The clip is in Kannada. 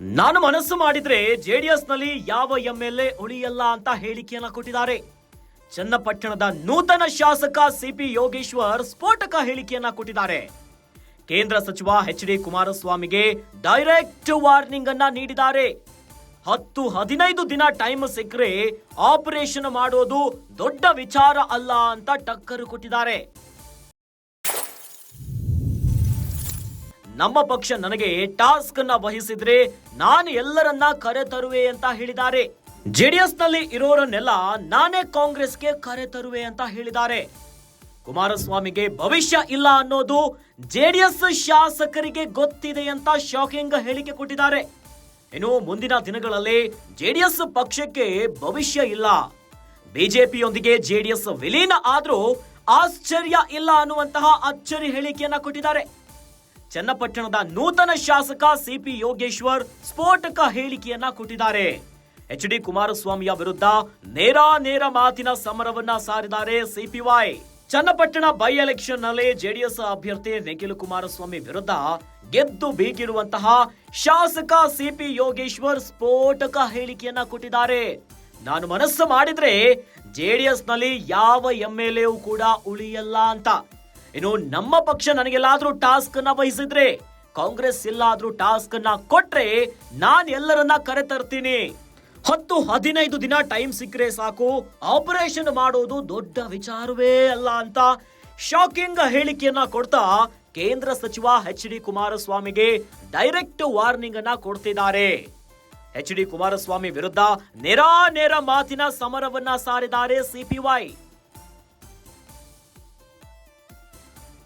ನಾನು ಮನಸ್ಸು ಮಾಡಿದ್ರೆ ಜೆಡಿಎಸ್ನಲ್ಲಿ ಯಾವ ಎಂಎಲ್ಎ ಉಳಿಯಲ್ಲ ಅಂತ ಹೇಳಿಕೆಯನ್ನ ಕೊಟ್ಟಿದ್ದಾರೆ. ಚನ್ನಪಟ್ಟಣದ ನೂತನ ಶಾಸಕ ಸಿಪಿ ಯೋಗೇಶ್ವರ್ ಸ್ಫೋಟಕ ಹೇಳಿಕೆಯನ್ನ ಕೊಟ್ಟಿದ್ದಾರೆ. ಕೇಂದ್ರ ಸಚಿವ ಎಚ್ ಡಿ ಕುಮಾರಸ್ವಾಮಿಗೆ ಡೈರೆಕ್ಟ್ ವಾರ್ನಿಂಗ್ ಅನ್ನ ನೀಡಿದ್ದಾರೆ. ಹತ್ತು ಹದಿನೈದು ದಿನ ಟೈಮ್ ಸಿಕ್ಕರೆ ಆಪರೇಷನ್ ಮಾಡೋದು ದೊಡ್ಡ ವಿಚಾರ ಅಲ್ಲ ಅಂತ ಟಕ್ಕರು ಕೊಟ್ಟಿದ್ದಾರೆ. ನಮ್ಮ ಪಕ್ಷ ನನಗೆ ಟಾಸ್ಕ್ ಅನ್ನ ವಹಿಸಿದ್ರೆ ನಾನು ಎಲ್ಲರನ್ನ ಕರೆ ತರುವೆ ಅಂತ ಹೇಳಿದ್ದಾರೆ. ಜೆಡಿಎಸ್ನಲ್ಲಿ ಇರೋರನ್ನೆಲ್ಲ ನಾನೇ ಕಾಂಗ್ರೆಸ್ಗೆ ಕರೆ ತರುವೆ ಅಂತ ಹೇಳಿದ್ದಾರೆ. ಕುಮಾರಸ್ವಾಮಿಗೆ ಭವಿಷ್ಯ ಇಲ್ಲ ಅನ್ನೋದು ಜೆಡಿಎಸ್ ಶಾಸಕರಿಗೆ ಗೊತ್ತಿದೆ ಅಂತ ಶಾಕಿಂಗ್ ಹೇಳಿಕೆ ಕೊಟ್ಟಿದ್ದಾರೆ. ಇನ್ನು ಮುಂದಿನ ದಿನಗಳಲ್ಲಿ ಜೆಡಿಎಸ್ ಪಕ್ಷಕ್ಕೆ ಭವಿಷ್ಯ ಇಲ್ಲ. ಬಿಜೆಪಿಯೊಂದಿಗೆ ಜೆಡಿಎಸ್ ವಿಲೀನ ಆದರೂ ಆಶ್ಚರ್ಯ ಇಲ್ಲ ಅನ್ನುವಂತಹ ಅಚ್ಚರಿ ಹೇಳಿಕೆಯನ್ನ ಕೊಟ್ಟಿದ್ದಾರೆ. ಚನ್ನಪಟ್ಟಣದ ನೂತನ ಶಾಸಕ ಸಿಪಿ ಯೋಗೇಶ್ವರ್ ಸ್ಫೋಟಕ ಹೇಳಿಕೆಯನ್ನ ಕೊಟ್ಟಿದ್ದಾರೆ. ಎಚ್ ಡಿ ಕುಮಾರಸ್ವಾಮಿಯ ವಿರುದ್ಧ ನೇರ ನೇರ ಮಾತಿನ ಸಮರವನ್ನ ಸಾರಿದ್ದಾರೆ ಸಿಪಿವೈ. ಚನ್ನಪಟ್ಟಣ ಬೈ ಎಲೆಕ್ಷನ್ನಲ್ಲಿ ಜೆಡಿಎಸ್ ಅಭ್ಯರ್ಥಿ ನಿಖಿಲ್ ಕುಮಾರಸ್ವಾಮಿ ವಿರುದ್ಧ ಗೆದ್ದು ಬೀಗಿರುವಂತಹ ಶಾಸಕ ಸಿಪಿ ಯೋಗೇಶ್ವರ್ ಸ್ಫೋಟಕ ಹೇಳಿಕೆಯನ್ನ ಕೊಟ್ಟಿದ್ದಾರೆ. ನಾನು ಮನಸ್ಸು ಮಾಡಿದ್ರೆ ಜೆಡಿಎಸ್ನಲ್ಲಿ ಯಾವ ಎಂಎಲ್ಎ ಕೂಡ ಉಳಿಯಲ್ಲ ಅಂತ. ಇನ್ನು ನಮ್ಮ ಪಕ್ಷ ನನಗೆಲ್ಲಾದ್ರೂ ಟಾಸ್ಕ್ ಅನ್ನ ವಹಿಸಿದ್ರೆ, ಕಾಂಗ್ರೆಸ್ ಎಲ್ಲಾದ್ರೂ ಟಾಸ್ಕ್ ಅನ್ನ ಕೊಟ್ರೆ ನಾನ್ ಎಲ್ಲರನ್ನ ಕರೆ ತರ್ತೀನಿ ಹತ್ತು ಹದಿನೈದು ದಿನ ಟೈಮ್ ಸಿಕ್ಕರೆ ಸಾಕು, ಆಪರೇಷನ್ ಮಾಡೋದು ದೊಡ್ಡ ವಿಚಾರವೇ ಅಲ್ಲ ಅಂತ ಶಾಕಿಂಗ್ ಹೇಳಿಕೆಯನ್ನ ಕೊಡ್ತಾ ಕೇಂದ್ರ ಸಚಿವ ಎಚ್ ಡಿ ಕುಮಾರಸ್ವಾಮಿಗೆ ಡೈರೆಕ್ಟ್ ವಾರ್ನಿಂಗ್ ಅನ್ನ ಕೊಡ್ತಿದ್ದಾರೆ. ಎಚ್ ಡಿ ಕುಮಾರಸ್ವಾಮಿ ವಿರುದ್ಧ ನೇರ ನೇರ ಮಾತಿನ ಸಮರವನ್ನ ಸಾರಿದ್ದಾರೆ ಸಿಪಿವೈ